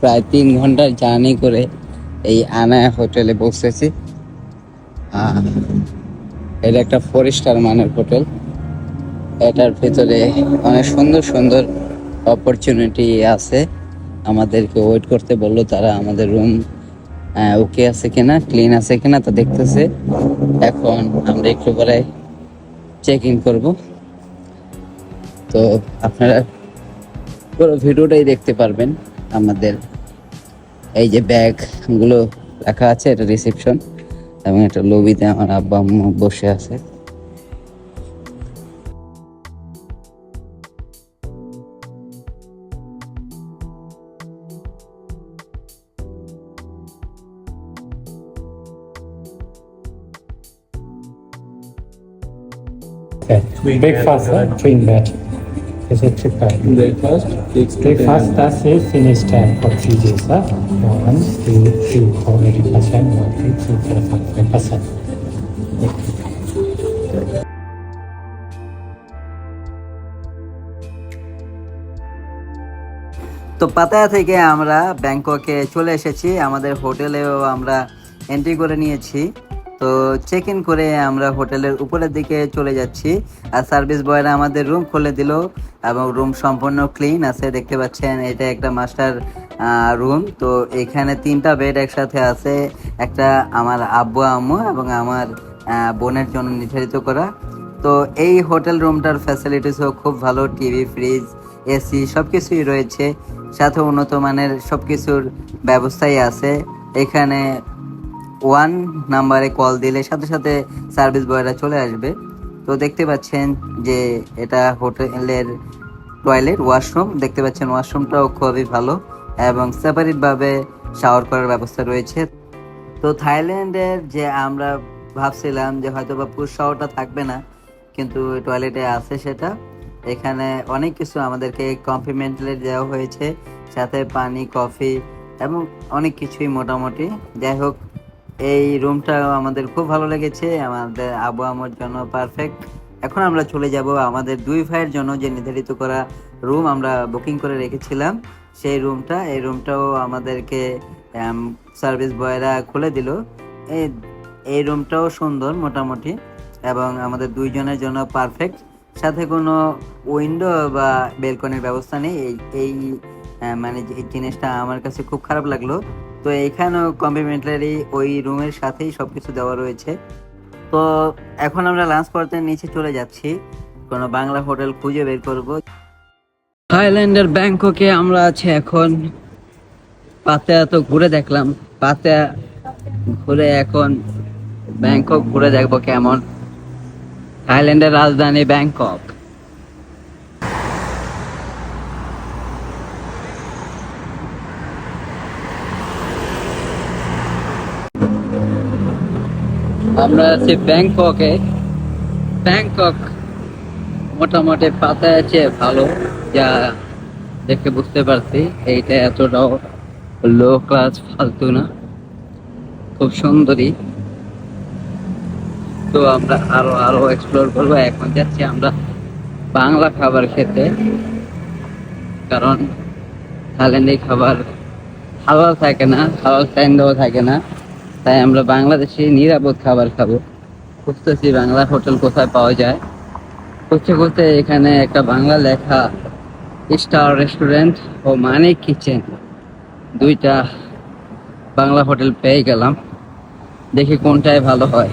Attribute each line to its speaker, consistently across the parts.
Speaker 1: প্রায় তিন ঘণ্টার জার্নি করে এই আনায়া হোটেলে বসেছি এটা একটা ফোর স্টার মানের হোটেল। এটার ভেতরে অনেক সুন্দর সুন্দর অপরচুনিটি আছে। আমাদেরকে ওয়েট করতে বলল, তারা আমাদের রুম ওকে আছে কিনা ক্লিন আছে কিনা তা দেখতেছে। এখন আমরা একটু পরে চেক ইন করব। তো আপনারা পুরো ভিডিওটাই দেখতে পারবেন আমাদের এই যে ব্যাগগুলো রাখা আছে এটা রিসেপশন এবং একটা লবিতে আমার আব্বা আম্মু বসে আছে
Speaker 2: Okay. Breakfast, uh, twin bed. Is triple?
Speaker 3: Breakfast, takes
Speaker 2: Breakfast, that's it, finished uh, for three days, huh? One, two, three, four, eighty percent, one, two, three, four, five, percent.
Speaker 1: তো Pattaya থেকে আমরা ব্যাংককে চলে এসেছি আমাদের হোটেলেও আমরা entry করে নিয়েছি তো চেক ইন করে আমরা হোটেলের উপরের দিকে চলে যাচ্ছি। আর সার্ভিস বয়রা আমাদের রুম খুলে দিল এবং রুম সম্পূর্ণ ক্লিন আছে, দেখতে পাচ্ছেন, এটা একটা মাস্টার রুম তো এখানে তিনটা বেড একসাথে আছে, একটা আমার আব্বু, আম্মু এবং আমার বোনের জন্য নির্ধারিত করা। তো এই হোটেল রুমটার ফ্যাসিলিটিসও খুব ভালো টিভি ফ্রিজ এসি সব কিছুই রয়েছে। সাথে উন্নত মানের সব কিছুর ব্যবস্থাই আছে। এখানে ওয়ান নাম্বারে কল দিলে সাথে সাথে সার্ভিস বয়রা চলে আসবে। তো দেখতে পাচ্ছেন যে এটা হোটেলের টয়লেট, ওয়াশরুম। দেখতে পাচ্ছেন ওয়াশরুমটাও খুবই ভালো এবং সেপারেটভাবে শাওয়ার করার ব্যবস্থা রয়েছে। তো থাইল্যান্ডের যে আমরা ভাবছিলাম যে হয়তো বা পুষ শাওয়ারটা থাকবে না, কিন্তু টয়লেটে আছে সেটা। এখানে অনেক কিছু আমাদেরকে কমপ্লিমেন্টারি দেওয়া হয়েছে, সাথে পানি, কফি এবং অনেক কিছুই মোটামুটি। যাই হোক এই রুমটা আমাদের খুব ভালো লেগেছে, আমাদের আবু আমার জন্য পারফেক্ট এখন আমরা চলে যাব আমাদের দুই ভাইয়ের জন্য যে নির্ধারিত করা রুম আমরা বুকিং করে রেখেছিলাম, সেই রুমটা এই রুমটাও আমাদেরকে সার্ভিস বয়রা খুলে দিল। এই এই রুমটাও সুন্দর মোটামুটি এবং আমাদের দুইজনের জন্য পারফেক্ট সাথে কোনো উইন্ডো বা বেলকনির ব্যবস্থা নেই। এই এই মানে এই জিনিসটা আমার কাছে খুব খারাপ লাগল। তো এখানেও কমপ্লিমেন্টারি ওই রুমের সাথেই সব কিছু দেওয়া রয়েছে। তো এখন আমরা লাঞ্চ করতে নিচে চলে যাচ্ছি। কোনো বাংলা হোটেল খুঁজে বের করব। থাইল্যান্ডের ব্যাংককে আমরা আছি এখন। পাতেয়া তো ঘুরে দেখলাম। পাতেয়া ঘুরে এখন ব্যাংকক ঘুরে দেখব কেমন। থাইল্যান্ডের রাজধানী ব্যাংকক। আমরা আছি ব্যাংককে। ব্যাংকক মোটামুটি পাতায় আছে, ভালো। যা দেখে বুঝতে পারছি, এইটা এতটাও লো ক্লাস ফালতু না। খুব সুন্দরী। তো আমরা আরও আরও এক্সপ্লোর করব। এখন যাচ্ছি আমরা বাংলা খাবার খেতে। কারণ থাইল্যান্ডে খাবার হালাল থাকে না, হালাল স্ট্যান্ডও থাকে না। তাই আমরা বাংলাদেশে নিরাপদ খাবার খাব। খুঁজতেছি বাংলা হোটেল কোথায় পাওয়া যায়। খুঁজতে খুঁজতে এখানে একটা বাংলা লেখা, স্টার রেস্টুরেন্ট ও মানে কিচেন। দুইটা বাংলা হোটেল পেয়ে গেলাম। দেখি কোনটায় ভালো হয়।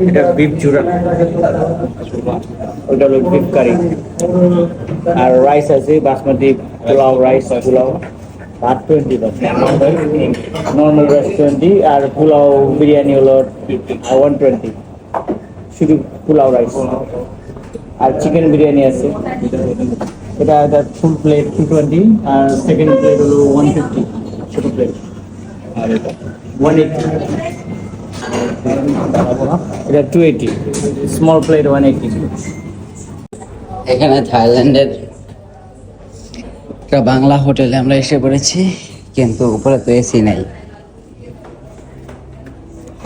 Speaker 4: এটা বিফ চূড়া ওটা হলো বিফ কারি। আর রাইস আছে, বাসমতি পোলাও রাইস পোলাও। ভাত টোয়েন্টি নর্মাল রাইস টোয়েন্টি আর পোলাও বিরিয়ানি হলো ওয়ান টোয়েন্টি শুধু পোলাও রাইস আর চিকেন বিরিয়ানি আছে। এটা এটা ফুল প্লেট টু টোয়েন্টি আর সেকেন্ড প্লেট হলো ওয়ান ফিফটি ছোটো প্লেট
Speaker 3: আর এটা
Speaker 4: ওয়ান এইটি এটা two eighty small plate one eighty
Speaker 1: এখানে থাইল্যান্ডের একটা বাংলা হোটেলে আমরা এসে পড়েছি কিন্তু উপরে তো এসি নাই।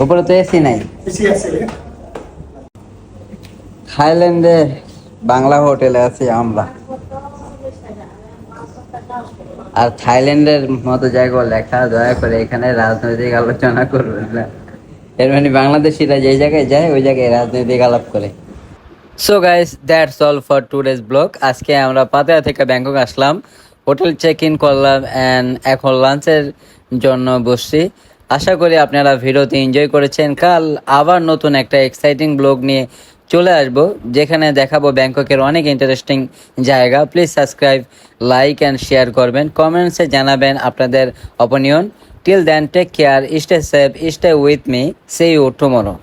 Speaker 1: উপরে তো এসি নাই। থাইল্যান্ডে বাংলা হোটেলে আছি আমরা। আর থাইল্যান্ডের মতো জায়গা লেখা দয়া করে এখানে রাজনৈতিক আলোচনা করবেন না। এর মানে বাংলাদেশিরা যে জায়গায় যায়, ওই জায়গায় রাজনৈতিক আলাপ করে। So guys that's all for today's blog আজকে আমরা পাতায়া থেকে ব্যাংকক আসলাম। হোটেল চেক ইন করলাম অ্যান্ড এখন লাঞ্চের জন্য বসছি। আশা করি আপনারা ভিডিওতে এনজয় করেছেন। কাল আবার নতুন একটা এক্সাইটিং ব্লগ নিয়ে চলে আসব, যেখানে দেখাবো ব্যাংককের অনেক ইন্টারেস্টিং জায়গা। Please subscribe like and share করবেন। কমেন্টসে জানাবেন আপনাদের opinion till then take care stay safe stay with me see you tomorrow